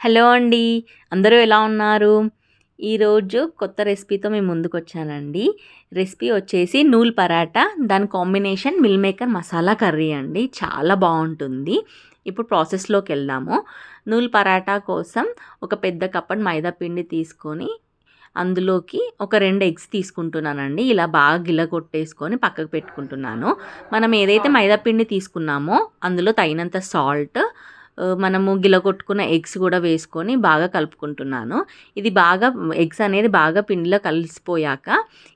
Hello అండి. అందరూ ఎలా ఉన్నారు? ఈరోజు కొత్త రెసిపీతో మేము ముందుకు వచ్చానండి రెసిపీ వచ్చేసి నూల్ పరాటా దాని combination meal maker masala curry అండి. చాలా బాగుంటుంది. ఇప్పుడు ప్రాసెస్లోకి వెళ్దాము. నూల్ పరాటా కోసం ఒక పెద్ద కప్పటి మైదా పిండి తీసుకొని అందులోకి ఒక రెండు ఎగ్స్ తీసుకుంటున్నానండి. ఇలా బాగా గిల కొట్టేసుకొని పక్కకు పెట్టుకుంటున్నాను. మనం ఏదైతే మైదా పిండి తీసుకున్నామో అందులో తగినంత సాల్ట్ మనము గిలగొట్టుకున్న ఎగ్స్ కూడా వేసుకొని బాగా కలుపుకుంటున్నాను. ఇది బాగా ఎగ్స్ అనేది బాగా పిండిలో కలిసిపోయాక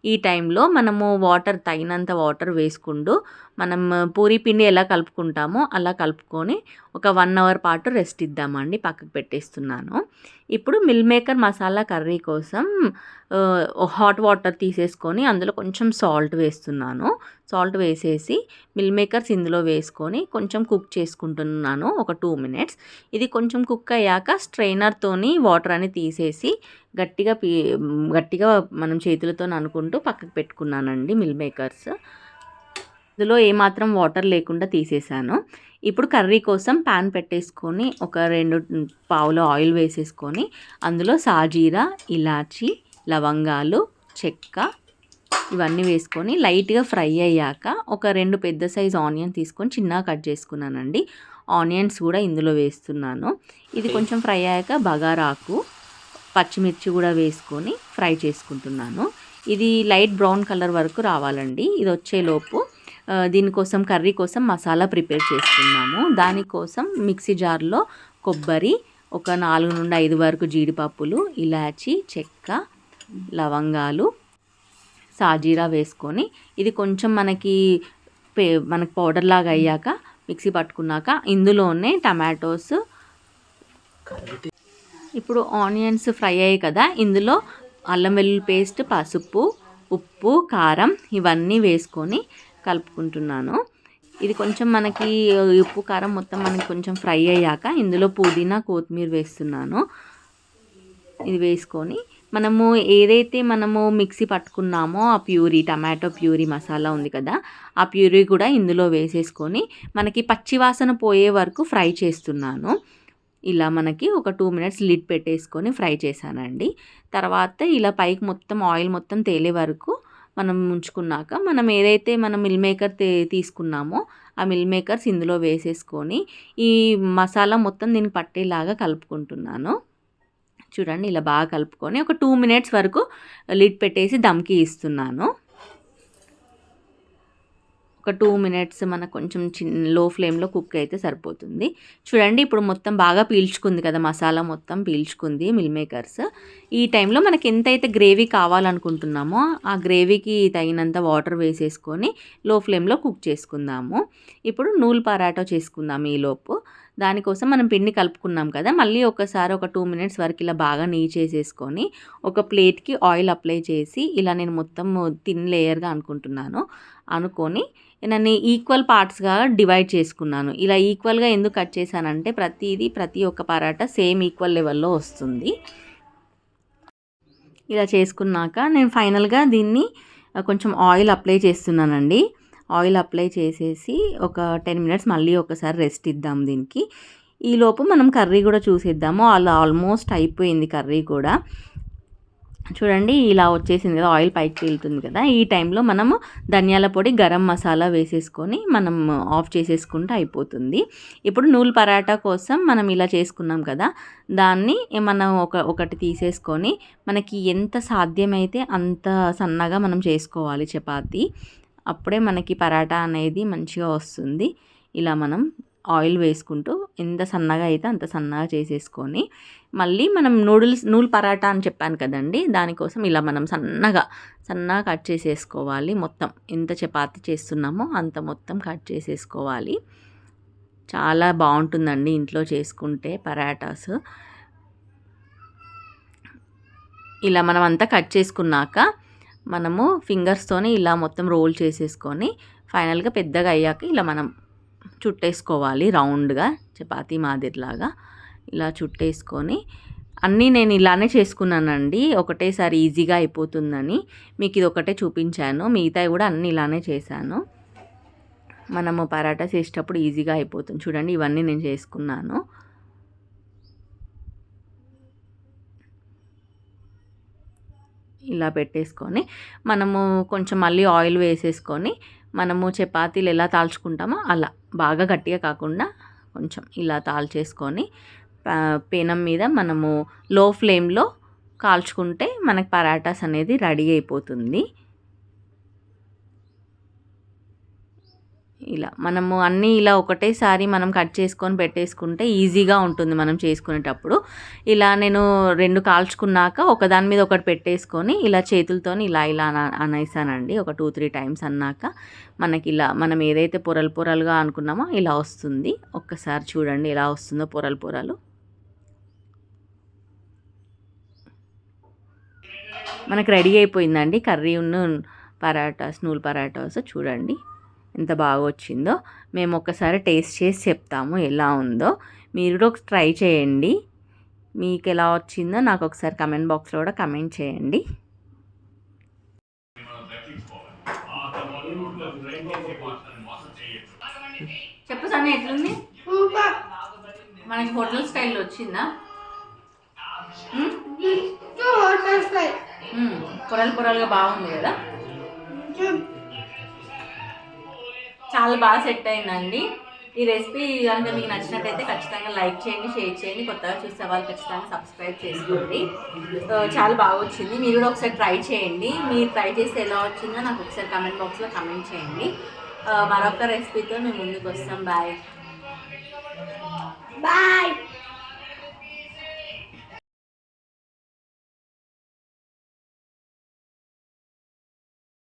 ఈ టైంలో మనము వాటర్ తగినంత వాటర్ వేసుకుంటూ మనం పూరి పిండి ఎలా కలుపుకుంటామో అలా కలుపుకొని ఒక వన్ అవర్ పాటు రెస్ట్ ఇద్దామండి పక్కకు పెట్టేస్తున్నాను. ఇప్పుడు మిల్ మేకర్ మసాలా కర్రీ కోసం హాట్ వాటర్ తీసేసుకొని అందులో కొంచెం సాల్ట్ వేస్తున్నాను. సాల్ట్ వేసేసి మిల్ మేకర్స్ ఇందులో వేసుకొని కొంచెం కుక్ చేసుకుంటున్నాను ఒక టూ మినిట్స్. ఇది కొంచెం కుక్ అయ్యాక స్ట్రైనర్తోని వాటర్ అని తీసేసి గట్టిగా పీ గట్టిగా మనం చేతులతో అనుకుంటూ పక్కకు పెట్టుకున్నానండి మిల్ మేకర్స్. ఇందులో ఏమాత్రం వాటర్ లేకుండా తీసేసాను. ఇప్పుడు కర్రీ కోసం ప్యాన్ పెట్టేసుకొని ఒక రెండు పావులు ఆయిల్ వేసేసుకొని అందులో సాజీరా ఇలాచి లవంగాలు చెక్క ఇవన్నీ వేసుకొని లైట్గా ఫ్రై అయ్యాక ఒక రెండు పెద్ద సైజ్ ఆనియన్ తీసుకొని చిన్నగా కట్ చేసుకున్నానండి. ఆనియన్స్ కూడా ఇందులో వేస్తున్నాను. ఇది కొంచెం ఫ్రై అయ్యాక బగారాకు పచ్చిమిర్చి కూడా వేసుకొని ఫ్రై చేసుకుంటున్నాను. ఇది లైట్ బ్రౌన్ కలర్ వరకు రావాలండి. ఇది వచ్చేలోపు దీనికోసం కర్రీ కోసం మసాలా ప్రిపేర్ చేసుకున్నాము దానికోసం మిక్సీ జార్లో కొబ్బరి ఒక నాలుగు నుండి ఐదు వరకు జీడిపప్పులు ఇలాచి చెక్క లవంగాలు సాజీరా వేసుకొని ఇది కొంచెం మనకి పే మనకి పౌడర్ లాగా అయ్యాక మిక్సీ పట్టుకున్నాక ఇందులోనే టమాటోస్ ఇప్పుడు ఆనియన్స్ ఫ్రై అయ్యాయి కదా ఇందులో అల్లం వెల్లుల్లి పేస్ట్ పసుపు ఉప్పు కారం ఇవన్నీ వేసుకొని కలుపుకుంటున్నాను. ఇది కొంచెం మనకి ఉప్పు కారం మొత్తం మనకి కొంచెం ఫ్రై అయ్యాక ఇందులో పుదీనా కొత్తిమీర వేస్తున్నాను. ఇది వేసుకొని మనము ఏదైతే మనము మిక్సీ పట్టుకున్నామో ఆ ప్యూరీ టమాటో ప్యూరీ మసాలా ఉంది కదా ఆ ప్యూరీ కూడా ఇందులో వేసేసుకొని మనకి పచ్చివాసన పోయే వరకు ఫ్రై చేస్తున్నాను. ఇలా మనకి ఒక టూ మినిట్స్ లిడ్ పెట్టేసుకొని ఫ్రై చేశానండి. తర్వాత ఇలా పైకి మొత్తం ఆయిల్ మొత్తం తేలే వరకు మనం ఉంచుకున్నాక మనం ఏదైతే మనం మిల్ మేకర్ తీసుకున్నామో ఆ మిల్ మేకర్స్ ఇందులో వేసేసుకొని ఈ మసాలా మొత్తం దీన్ని పట్టేలాగా కలుపుకుంటున్నాను. చూడండి ఇలా బాగా కలుపుకొని ఒక టూ మినిట్స్ వరకు లిడ్ పెట్టేసి దమ్కి ఇస్తున్నాను. ఒక టూ మినిట్స్ మనకు కొంచెం చిన్న లో ఫ్లేమ్లో కుక్ అయితే సరిపోతుంది. చూడండి ఇప్పుడు మొత్తం బాగా పీల్చుకుంది కదా మసాలా మొత్తం పీల్చుకుంది మిల్ మేకర్స్. ఈ టైంలో మనకి ఎంతైతే గ్రేవీ కావాలనుకుంటున్నామో ఆ గ్రేవీకి తగినంత వాటర్ వేసేసుకొని లో ఫ్లేమ్లో కుక్ చేసుకుందాము. ఇప్పుడు నూలు పరాటో చేసుకుందాం ఈలోపు దానికోసం మనం పిండి కలుపుకున్నాం కదా మళ్ళీ ఒకసారి ఒక టూ మినిట్స్ వరకు ఇలా బాగా నెయ్యి చేసేసుకొని ఒక ప్లేట్కి ఆయిల్ అప్లై చేసి ఇలా నేను మొత్తం తిన్ లేయర్గా అనుకుంటున్నాను. అనుకొని నన్ను ఈక్వల్ పార్ట్స్గా డివైడ్ చేసుకున్నాను. ఇలా ఈక్వల్గా ఎందుకు కట్ చేశానంటే ప్రతిదీ ప్రతి ఒక్క పరాటా సేమ్ ఈక్వల్ లెవెల్లో వస్తుంది. ఇలా చేసుకున్నాక నేను ఫైనల్గా దీన్ని కొంచెం ఆయిల్ అప్లై చేస్తున్నానండి. ఆయిల్ అప్లై చేసేసి ఒక టెన్ మినిట్స్ మళ్ళీ ఒకసారి రెస్ట్ ఇద్దాం దీనికి. ఈలోపు మనం కర్రీ కూడా చూసేద్దాము. అలా ఆల్మోస్ట్ అయిపోయింది కర్రీ కూడా. చూడండి ఇలా వచ్చేసింది కదా ఆయిల్ పైకి వెళ్తుంది కదా. ఈ టైంలో మనము ధనియాల పొడి గరం మసాలా వేసేసుకొని మనం ఆఫ్ చేసేసుకుంటే అయిపోతుంది. ఇప్పుడు నూలు పరాటా కోసం మనం ఇలా చేసుకున్నాం కదా దాన్ని మనం ఒక ఒకటి తీసేసుకొని మనకి ఎంత సాధ్యమైతే అంత సన్నగా మనం చేసుకోవాలి చపాతి. అప్పుడే మనకి పరాటా అనేది మంచిగా వస్తుంది. ఇలా మనం ఆయిల్ వేసుకుంటూ ఎంత సన్నగా అయితే అంత సన్నగా చేసేసుకొని మళ్ళీ మనం నూడిల్స్ నూల్ పరాటా అని చెప్పాను కదండి దానికోసం ఇలా మనం సన్నగా సన్నగా కట్ చేసేసుకోవాలి మొత్తం. ఎంత చపాతి చేస్తున్నామో అంత మొత్తం కట్ చేసేసుకోవాలి. చాలా బాగుంటుందండి ఇంట్లో చేసుకుంటే పరాటాస్. ఇలా మనం అంతా కట్ చేసుకున్నాక మనము ఫింగర్స్తోనే ఇలా మొత్తం రోల్ చేసేసుకొని ఫైనల్గా పెద్దగా అయ్యాక ఇలా మనం చుట్టేసుకోవాలి రౌండ్గా చపాతి మాదిరిలాగా. ఇలా చుట్టేసుకొని అన్నీ నేను ఇలానే చేసుకున్నానండి. ఒకటేసారి ఈజీగా అయిపోతుందని. మీకు ఇది ఒకటే చూపించాను. మిగతాయి కూడా అన్నీ ఇలానే చేశాను. మనము పరాటా చేసేటప్పుడు ఈజీగా అయిపోతుంది. చూడండి ఇవన్నీ నేను చేసుకున్నాను. ఇలా పెట్టేసుకొని మనము కొంచెం మళ్ళీ ఆయిల్ వేసేసుకొని మనము చపాతీలు ఎలా తాల్చుకుంటామో అలా. బాగా గట్టిగా కాకుండా కొంచెం ఇలా తాల్చేసుకొని పా- పెనం మీద మనము లో ఫ్లేమ్లో కాల్చుకుంటే మనకి పరాటాస్ అనేది రెడీ అయిపోతుంది. ఇలా మనము అన్నీ ఇలా ఒకటేసారి మనం కట్ చేసుకొని పెట్టేసుకుంటే ఈజీగా ఉంటుంది మనం చేసుకునేటప్పుడు. ఇలా నేను రెండు కాల్చుకున్నాక ఒకదాని మీద ఒకటి పెట్టేసుకొని ఇలా చేతులతోని ఇలా ఇలా అనేసానండి. ఒక టూ త్రీ టైమ్స్ అన్నాక మనకి ఇలా మనం ఏదైతే పొరలు పొరలుగా అనుకున్నామో ఇలా వస్తుంది. ఒక్కసారి చూడండి ఎలా వస్తుందో పొరలు పొరలు. మనకు రెడీ అయిపోయిందండి కర్రీ ఉన్న పరాటాస్ నూల్ పరాటాస్ చూడండి. ఎంత బాగా వచ్చిందో మేము ఒక్కసారి టేస్ట్ చేసి చెప్తాము ఎలా ఉందో. మీరు కూడా ఒకసారి ట్రై చేయండి. మీకు ఎలా వచ్చిందో నాకు ఒకసారి కమెంట్ బాక్స్లో కూడా కమెంట్ చేయండి. చెప్పు సన్నీ ఎట్లుంది? మనకి హోటల్ స్టైల్లో వచ్చిందా. పొరలు పొరలుగా బాగుంది కదా? చాలా బాగా సెట్ అయిందండి. ఈ రెసిపీ కనుక మీకు నచ్చినట్టయితే ఖచ్చితంగా లైక్ చేయండి షేర్ చేయండి కొత్తగా చూసే వాళ్ళు ఖచ్చితంగా సబ్స్క్రైబ్ చేసుకోండి. చాలా బాగా వచ్చింది. మీరు కూడా ఒకసారి ట్రై చేయండి. మీరు ట్రై చేస్తే ఎలా వచ్చిందో నాకు ఒకసారి కమెంట్ బాక్స్లో కమెంట్ చేయండి. మరొక రెసిపీతో మేము ముందుకు వస్తాం. Bye bye